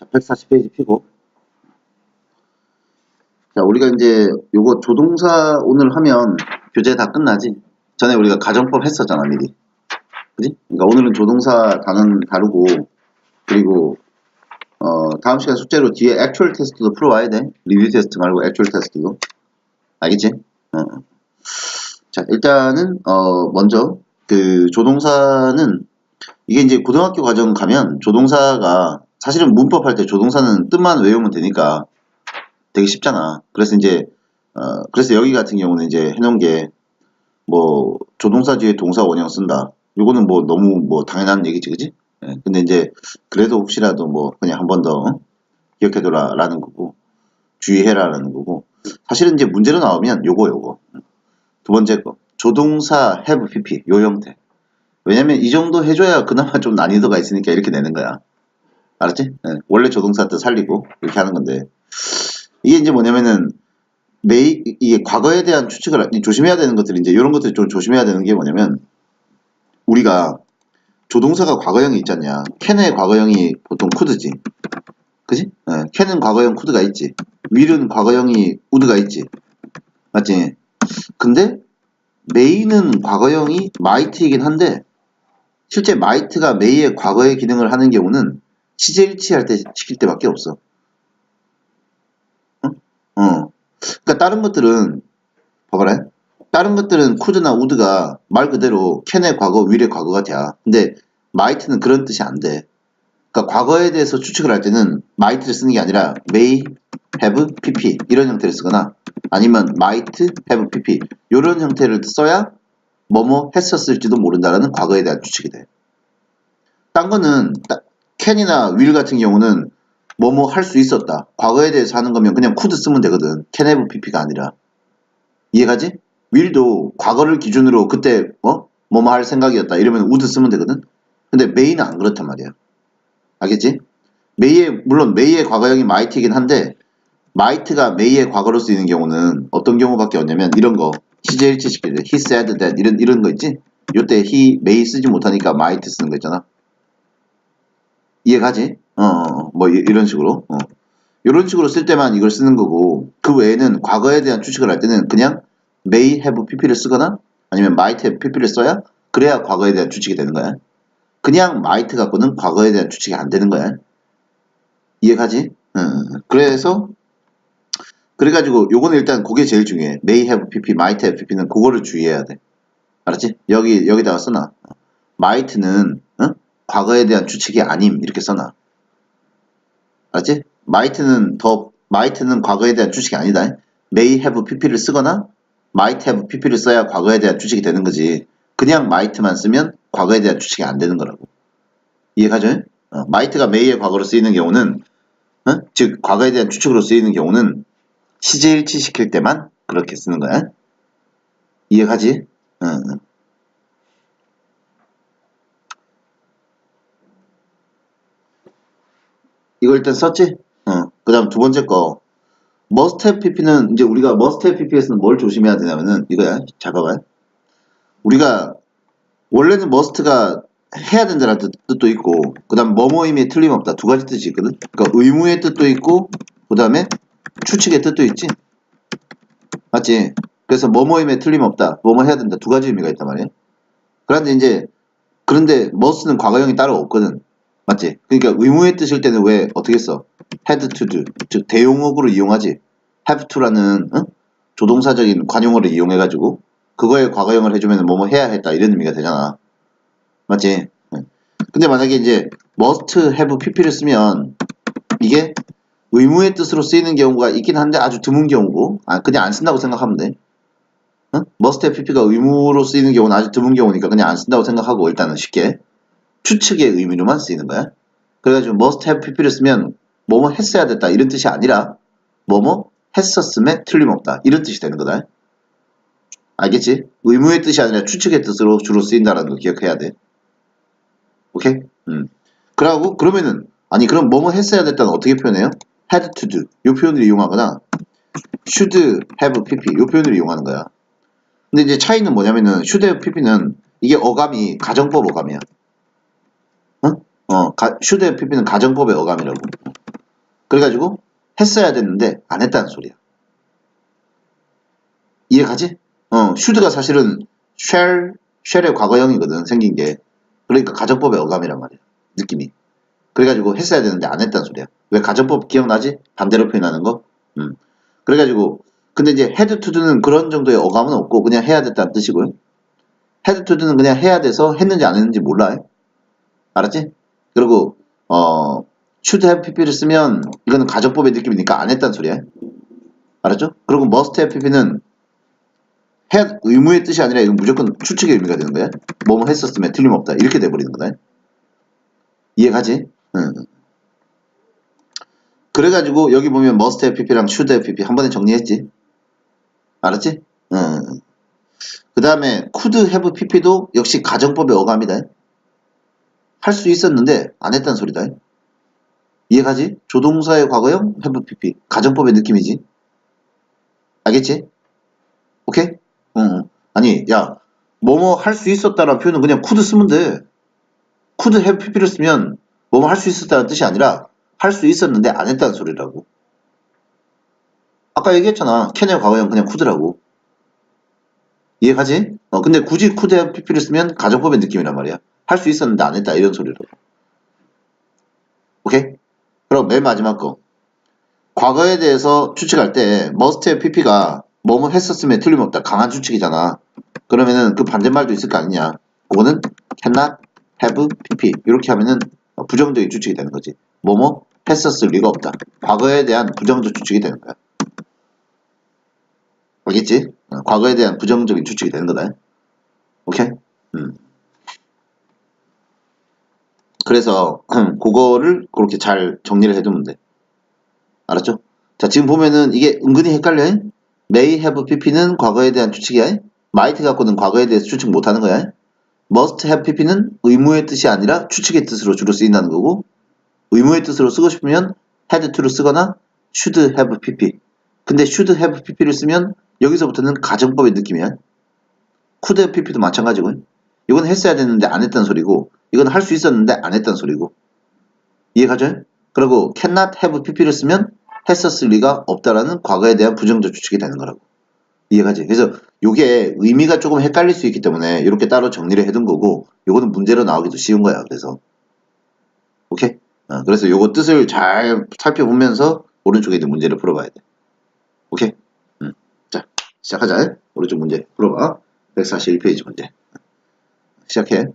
자, 140페이지 피고. 자, 우리가 이제 요거 조동사 오늘 하면 교재 다 끝나지? 전에 우리가 가정법 했었잖아, 미리. 그지? 그러니까 오늘은 조동사 단원 다루고, 그리고, 어, 다음 시간 숙제로 뒤에 액츄얼 테스트도 풀어와야 돼. 리뷰 테스트 말고 액츄얼 테스트도. 알겠지? 어. 자, 일단은, 어, 먼저, 그, 조동사는, 이게 이제 고등학교 과정 가면 조동사가, 사실은 문법 할 때 조동사는 뜻만 외우면 되니까 되게 쉽잖아. 그래서 이제, 어, 그래서 여기 같은 경우는 이제 해놓은 게, 뭐, 조동사 뒤에 동사 원형 쓴다. 요거는 뭐 너무 뭐 당연한 얘기지, 그지? 예, 근데 이제, 그래도 혹시라도 뭐 그냥 한 번 더 기억해둬라 라는 거고, 주의해라 라는 거고, 사실은 이제 문제로 나오면 요거, 요거. 두 번째 거. 조동사 have pp. 요 형태. 왜냐면 이 정도 해줘야 그나마 좀 난이도가 있으니까 이렇게 내는 거야. 알았지? 예, 원래 조동사 뜻 살리고 이렇게 하는 건데. 이게 이제 뭐냐면은 메이 이게 과거에 대한 추측을 이 조심해야 되는 것들이 이제 이런 것들 좀 조심해야 되는 게 뭐냐면 우리가 조동사가 과거형이 있잖냐 캔의 과거형이 보통 쿠드지 그지? 예, 캔은 과거형 쿠드가 있지 윌은 과거형이 우드가 있지 맞지? 근데 메이는 과거형이 마이트이긴 한데 실제 마이트가 메이의 과거의 기능을 하는 경우는 시제 일치 할 때 시킬 때밖에 없어 어. 그러니까 다른 것들은 봐봐라. 다른 것들은 쿠드나 우드가 말 그대로 캔의 과거, 윌의 과거가 돼. 근데 마이트는 그런 뜻이 안 돼. 그러니까 과거에 대해서 추측을 할 때는 마이트를 쓰는 게 아니라 may, have, pp 이런 형태를 쓰거나 아니면 might, have, pp 이런 형태를 써야 뭐뭐 했었을지도 모른다라는 과거에 대한 추측이 돼. 딴 거는 따- 캔이나 윌 같은 경우는 뭐뭐 할 수 있었다. 과거에 대해서 하는 거면 그냥 쿠드 쓰면 되거든. 캔헤브 PP가 아니라. 이해가지? 윌도 과거를 기준으로 그때 어? 뭐뭐 할 생각이었다. 이러면 우드 쓰면 되거든. 근데 메이는 안 그렇단 말이야. 알겠지? 메이의 물론 메이의 과거형이 마이트이긴 한데 마이트가 메이의 과거로 쓰이는 경우는 어떤 경우밖에 없냐면 이런 거 시킬 때 he said that 이런 이런 거 있지? 요때 he may 쓰지 못하니까 might 쓰는 거 있잖아. 이해가지? 어, 어, 뭐 이- 이런 식으로. 어. 이런 식으로 쓸 때만 이걸 쓰는 거고 그 외에는 과거에 대한 추측을 할 때는 그냥 may have pp를 쓰거나 아니면 might have pp를 써야 그래야 과거에 대한 추측이 되는 거야. 그냥 might 갖고는 과거에 대한 추측이 안 되는 거야. 이해가지? 어, 그래서 그래가지고 요거는 일단 그게 제일 중요해. may have pp, might have pp는 그거를 주의해야 돼. 알았지? 여기 여기다가 써놔. might는 어? 과거에 대한 추측이 아님 이렇게 써놔. 알았지? might는 더 might는 과거에 대한 추측이 아니다. may have pp를 쓰거나 might have pp를 써야 과거에 대한 추측이 되는 거지. 그냥 might만 쓰면 과거에 대한 추측이 안 되는 거라고. 이해가죠? 어, might가 may의 과거로 쓰이는 경우는 어? 즉 과거에 대한 추측으로 쓰이는 경우는 시제일치 시킬 때만 그렇게 쓰는 거야. 이해가지? 어, 이거 일단 썼지? 어. 그 다음 두 번째 거. have pp는 이제 우리가 have pp에서는 뭘 조심해야 되냐면은 이거야. 잘 봐봐요. 우리가 원래는 must가 해야 된다는 뜻, 뜻도 있고 그 다음 뭐뭐임에 틀림없다 두 가지 뜻이 있거든. 그러니까 의무의 뜻도 있고 그 다음에 추측의 뜻도 있지. 맞지? 그래서 뭐뭐임에 틀림없다. 뭐뭐 해야 된다. 두 가지 의미가 있단 말이야. 그런데 이제 그런데 must는 과거형이 따로 없거든. 맞지? 그러니까 의무의 뜻일 때는 왜 어떻게 써? had to do 즉 대용어구로 이용하지. have to라는 응? 조동사적인 관용어를 이용해 가지고 그거에 과거형을 해주면 뭐뭐 해야 했다 이런 의미가 되잖아. 맞지? 응. 근데 만약에 이제 must have pp를 쓰면 이게 의무의 뜻으로 쓰이는 경우가 있긴 한데 아주 드문 경우고 아, 그냥 안 쓴다고 생각하면 돼. 응? must have pp가 의무로 쓰이는 경우는 아주 드문 경우니까 그냥 안 쓴다고 생각하고 일단은 쉽게 추측의 의미로만 쓰이는 거야. 그래가지고 must have pp를 쓰면 뭐뭐 했어야 됐다 이런 뜻이 아니라 뭐뭐 했었음에 틀림없다 이런 뜻이 되는 거다. 알겠지? 의무의 뜻이 아니라 추측의 뜻으로 주로 쓰인다는 거 기억해야 돼. 오케이? 음. 그러고 그러면은 아니 그럼 뭐뭐 했어야 됐다는 어떻게 표현해요? had to do 이 표현을 이용하거나 should have pp 이 표현을 이용하는 거야. 근데 이제 차이는 뭐냐면은 should have pp는 이게 어감이 가정법 어감이야. 어? 어, 가, have pp는 가정법의 어감이라고. 그래가지고 했어야 됐는데 안 했다는 소리야. 이해가지? 어, 슈드가 사실은 쉘, 쉘의 과거형이거든, 생긴 게. 그러니까 가정법의 어감이란 말이야. 느낌이. 그래가지고 했어야 되는데 안 했다는 소리야. 왜 가정법 기억나지? 반대로 표현하는 거? 음. 그래가지고, 근데 이제 헤드 투드는 그런 정도의 어감은 없고 그냥 해야 됐다는 뜻이고요. 헤드 투드는 그냥 해야 돼서 했는지 안 했는지 몰라. 알았지? 그리고, 어, should have pp를 쓰면 이거는 가정법의 느낌이니까 안 했다는 소리야. 알았죠? 그리고 must have pp는 해 의무의 뜻이 아니라 이건 무조건 추측의 의미가 되는 거야. 뭐뭐 했었으면 틀림없다. 이렇게 돼버리는 거다. 이해가지? 응. 그래가지고 여기 보면 must have pp랑 should have pp 한 번에 정리했지. 알았지? 응. 그 다음에 could have pp도 역시 가정법의 어감이다. 할 수 있었는데 안 했다는 소리다. 이해가지? 조동사의 과거형 have pp 가정법의 느낌이지. 알겠지? 오케이? 응. 아니 야 뭐뭐 할 수 있었다라는 표현은 그냥 could 쓰면 돼. could have pp를 쓰면 뭐뭐 할 수 있었다는 뜻이 아니라 할 수 있었는데 안 했다는 소리라고. 아까 얘기했잖아. 캔의 과거형 그냥 could라고. 이해가지? 어, 근데 굳이 could have pp를 쓰면 가정법의 느낌이란 말이야. 할 수 있었는데 안 했다 이런 소리라고. 오케이? 그럼 맨 마지막 거. 과거에 대해서 추측할 때 have pp가 뭐뭐 했었으면 틀림없다. 강한 추측이잖아. 그러면은 그 반대말도 있을 거 아니냐. 그거는 cannot have pp 이렇게 하면은 부정적인 추측이 되는 거지. 뭐뭐 했었을 리가 없다. 과거에 대한 부정적 추측이 되는 거야. 알겠지? 어, 과거에 대한 부정적인 추측이 되는 거다. 오케이? 음. 그래서 그거를 그렇게 잘 정리를 해두면 돼. 알았죠? 자 지금 보면은 이게 은근히 헷갈려. may have pp는 과거에 대한 추측이야. might 갖고는 과거에 대해서 추측 못하는 거야. must have pp는 의무의 뜻이 아니라 추측의 뜻으로 주로 쓰인다는 거고 의무의 뜻으로 쓰고 싶으면 had to를 쓰거나 should have pp. 근데 should have pp를 쓰면 여기서부터는 가정법의 느낌이야. could have pp도 마찬가지고 이건 했어야 됐는데 안 했다는 소리고 이건 할 수 있었는데 안 했다는 소리고 이해가죠? 그리고 cannot have pp를 쓰면 했었을 리가 없다라는 과거에 대한 부정적 추측이 되는 거라고 이해가지? 그래서 이게 의미가 조금 헷갈릴 수 있기 때문에 이렇게 따로 정리를 해둔 거고 요거는 문제로 나오기도 쉬운 거야 그래서 오케이? 어, 그래서 요거 뜻을 잘 살펴보면서 오른쪽에 있는 문제를 풀어봐야 돼 오케이? 음. 자 시작하자 오른쪽 문제 풀어봐 141페이지 문제 시작해